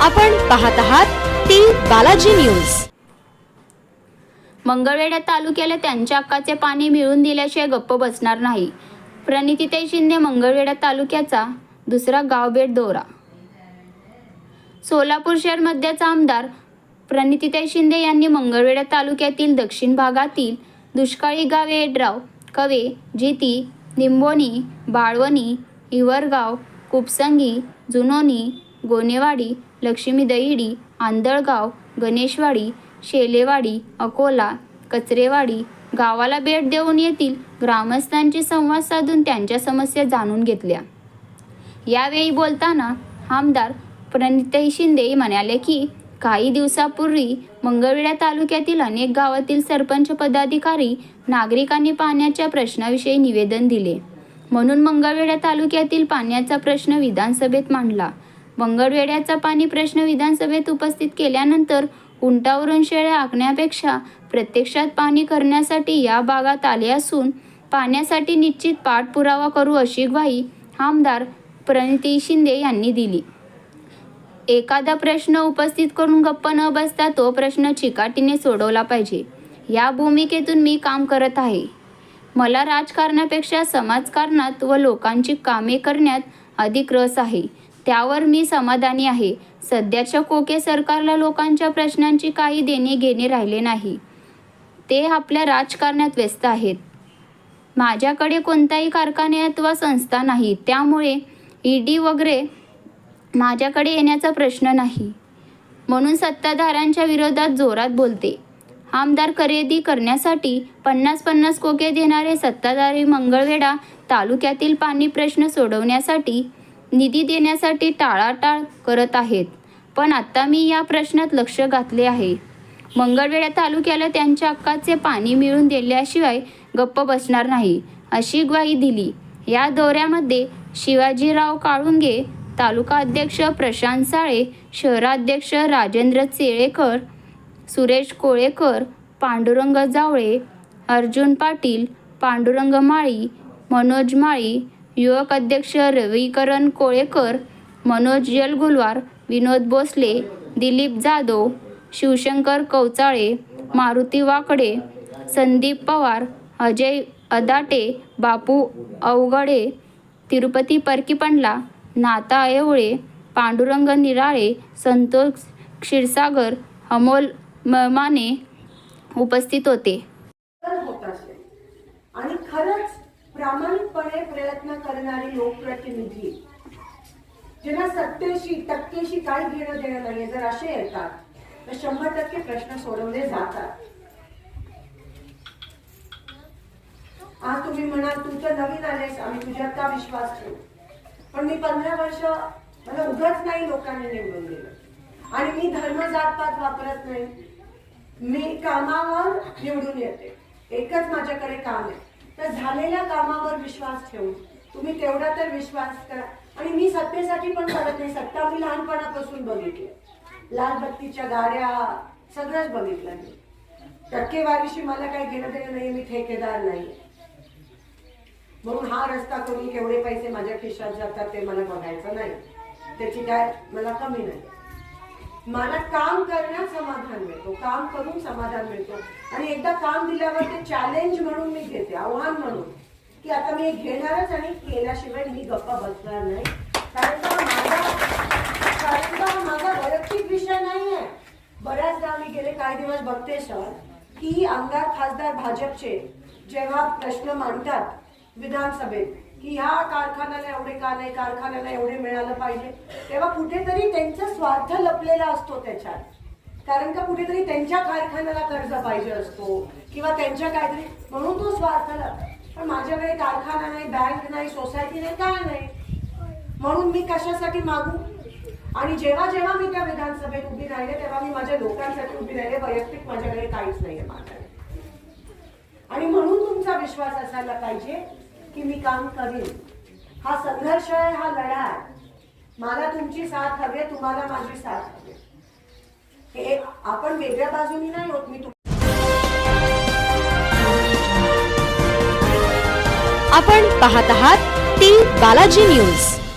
आपण पाहत आहात टी बालाजी न्यूज. मंगळवेढा तालुक्याला त्यांच्या हक्काचे पाणी मिळवून दिल्याशिवाय गप्प बसणार नाही. प्रणितीताई शिंदे मंगळवेढा तालुक्याचा दुसरा गावभेट दौरा. सोलापूर शहर मध्याचा आमदार प्रणितीताई शिंदे यांनी मंगळवेढा तालुक्यातील दक्षिण भागातील दुष्काळी गावे एड्राव कवे जिती निंबोनी बाळवणी हिवरगाव कुपसंगी जुनोनी गोनेवाडी लक्ष्मी दहिडी आंधळगाव गणेशवाडी शेलेवाडी अकोला कचरेवाडी गावाला भेट देऊन येथील ग्रामस्थांशी संवाद साधून त्यांच्या समस्या जाणून घेतल्या. यावेळी बोलताना आमदार प्रणिताई शिंदे म्हणाले की काही दिवसापूर्वी मंगळवेढा तालुक्यातील अनेक गावातील सरपंच पदाधिकारी नागरिकांनी पाण्याच्या प्रश्नाविषयी निवेदन दिले. म्हणून मंगळवेढा तालुक्यातील पाण्याचा प्रश्न विधानसभेत मांडला. मंगळवेड्याचा पाणी प्रश्न विधानसभेत उपस्थित केल्यानंतर उंटावरून शेळ्या आखण्यापेक्षा प्रत्यक्षात पाणी करण्यासाठी या भागात आले असून पाण्यासाठी निश्चित पाठपुरावा करू अशी ग्वाही आमदार प्रणिती शिंदे यांनी दिली. एखादा प्रश्न उपस्थित करून गप्प न बसता तो प्रश्न चिकाटीने सोडवला पाहिजे. या भूमिकेतून मी काम करत आहे. मला राजकारणापेक्षा समाजकारणात व लोकांची कामे करण्यात अधिक रस आहे. त्यावर मी समाधानी आहे. सध्याच्या कोके सरकारला लोकांच्या प्रश्नांची काही देणे घेणे राहिले नाही. ते आपल्या राजकारणात व्यस्त आहेत. माझ्याकडे कोणताही कारखाने अथवा संस्था नाही. त्यामुळे ईडी वगैरे माझ्याकडे येण्याचा प्रश्न नाही. म्हणून सत्ताधाऱ्यांच्या विरोधात जोरात बोलते. आमदार खरेदी करण्यासाठी पन्नास पन्नास कोके देणारे सत्ताधारी मंगळवेढा तालुक्यातील पाणी प्रश्न सोडवण्यासाठी निधी देण्यासाठी टाळाटाळ करत आहेत. पण आत्ता मी या प्रश्नात लक्ष घातले आहे. मंगळवेढा तालुक्याला त्यांच्या हक्काचे पाणी मिळून दिल्याशिवाय गप्प बसणार नाही अशी ग्वाही दिली. या दौऱ्यामध्ये शिवाजीराव काळुंगे तालुका अध्यक्ष प्रशांत साळे शहराध्यक्ष राजेंद्र चेळेकर सुरेश कोळेकर पांडुरंग जावळे अर्जुन पाटील पांडुरंग माळी मनोज माळी युवक अध्यक्ष रविकरण कोळेकर मनोज यलगुलवार विनोद भोसले दिलीप जाधव शिवशंकर कवचाळे मारुती वाकडे संदीप पवार अजय अदाटे बापू अवघडे तिरुपती परकीपंडला नाता येवळे पांडुरंग निराळे संतोष क्षीरसागर अमोल मळमाने उपस्थित होते तर होत असेल आणि खरंच प्रामाणिकपणे प्रयत्न करणारी लोकप्रतिनिधी ज्यांना सत्तेशी टक्केशी काही घेणं देणं नाहीये जर असे येतात तर शंभर टक्के प्रश्न सोडवले जातात. आज तुम्ही म्हणाल तू तर नवीन आलेस आम्ही तुझ्यात का विश्वास ठेवू? पण मी पंधरा वर्ष मला उगाच नाही लोकांनी निवडून दिलं. आणि मी धर्म जातपात वापरत नाही. मी कामावर निवडून येते. एकच माझ्याकडे काम आहे. तर झालेल्या कामावर विश्वास ठेवून. तुम्ही तेवढा तर विश्वास करा. आणि मी सत्तेसाठी पण करत नाही. सत्ता मी लहानपणापासून बघितली. लाल बत्तीच्या गाड्या सगळंच बघितलं मी. टक्केवारीशी मला काही घेणं देणं नाही मी ठेकेदार नाही. म्हणून हा रस्ता करून केवढे पैसे माझ्या खिशात जातात ते मला बघायचं नाही. त्याची काय मला कमी नाही. मला काम करण्यात समाधान मिळतो काम करून समाधान मिळतो. आणि एकदा काम दिल्यावर ते चॅलेंज म्हणून मी घेते आव्हान म्हणून. की आता मी घेणारच आणि केल्याशिवाय मी गप्पा बसणार नाही. कारण का माझा कारण का माझा वैयक्तिक विषय नाही आहे बऱ्याचदा मी गेले काही दिवस बघते सर की आमदार खासदार भाजपचे जेव्हा प्रश्न मांडतात विधानसभेत की ह्या कारखान्याला एवढे का नाही कारखान्याला एवढे मिळालं पाहिजे. तेव्हा कुठेतरी त्यांचा स्वार्थ लपलेला असतो त्याच्यात. कारण का कुठेतरी त्यांच्या कारखान्याला कर्ज पाहिजे असतो किंवा त्यांच्या काहीतरी म्हणून तो स्वार्थ लप. पण माझ्याकडे कारखाना नाही बँक नाही सोसायटी नाही काय नाही. म्हणून मी कशासाठी मागू? आणि जेव्हा जेव्हा मी त्या विधानसभेत उभी राहिले तेव्हा मी माझ्या लोकांसाठी उभी राहिले. वैयक्तिक माझ्याकडे काहीच नाहीये माझ्याकडे. आणि म्हणून तुमचा विश्वास असायला पाहिजे की मी काम करीन. हा संघर्ष आहे हा लढा आहे. मला तुमची साथ हवी तुम्हाला माझी साथ हवी. हे आपण वेगळ्या बाजूनी नाही होत मी आपण पाहत आहात ती बालाजी न्यूज.